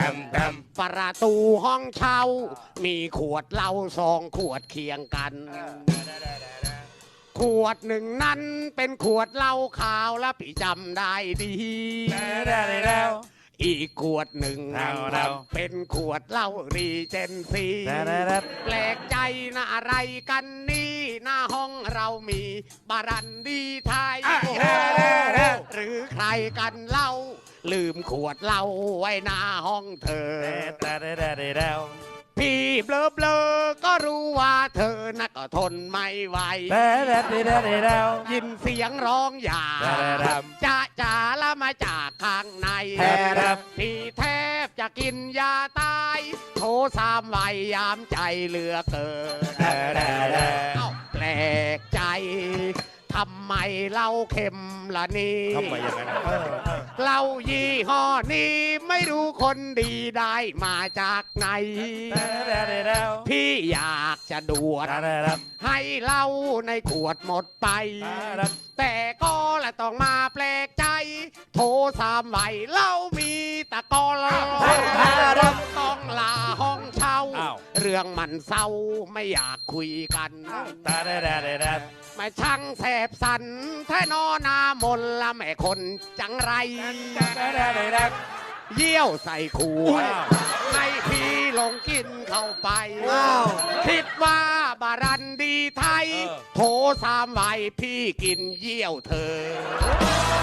ตมเต็มประตูห้องเช่า มีขวดเหล้าสองขวดเคียงกัน ขวดหนึ่งนั้นเป็นขวดเหล้าขาวและพี่จำได้ดีแล้ว อีกขวดหนึ่งเอาแล้วเป็นขวดเหล้ารีเจนซี แปลกใจนะอะไรกันนี่ หน้าห้องเรามีบารันดีไทยอะโอ้โหเด้อเด้อหรือใครกันเล่า ลืมขวดเหล้าไว้หน้าห้องเธอแล้วพี่เบลอเบลอๆก็รู้ว่าเธอน่ะก็ทนไม่ไหวแล้วยินเสียงร้องอย่าครับจะจ๋าละมาจากข้างในครับพี่แทบจะกินยาตาย โทสามวัยยามใจเหลือเกินเอ้าแปลกใจทำไมเหล้าเค็มล่ะนี่ทำไมอย่างนั้นเหล้า ยี่ห้อนี้ไม่รู้คนดีได้มาจากไหน พี่อยากจะดวด ให้เหล้าในขวดหมดไป แต่ก็ละต้องมาแปลกใจ โทรสามไหวเหล้ามีตะกอนต้องลาห้องเช่าอ้าวเรื่องมันเศร้าไม่อยากคุยกัน มาช่างแสบสันแท่นอหนามนละแม่คนจังไร เยี่ยวใส่ขวดให้พี่ลงกินเข้าไปคิดว่าบารันดีไทย เออโทรสามใบพี่กินเยี่ยวเธอ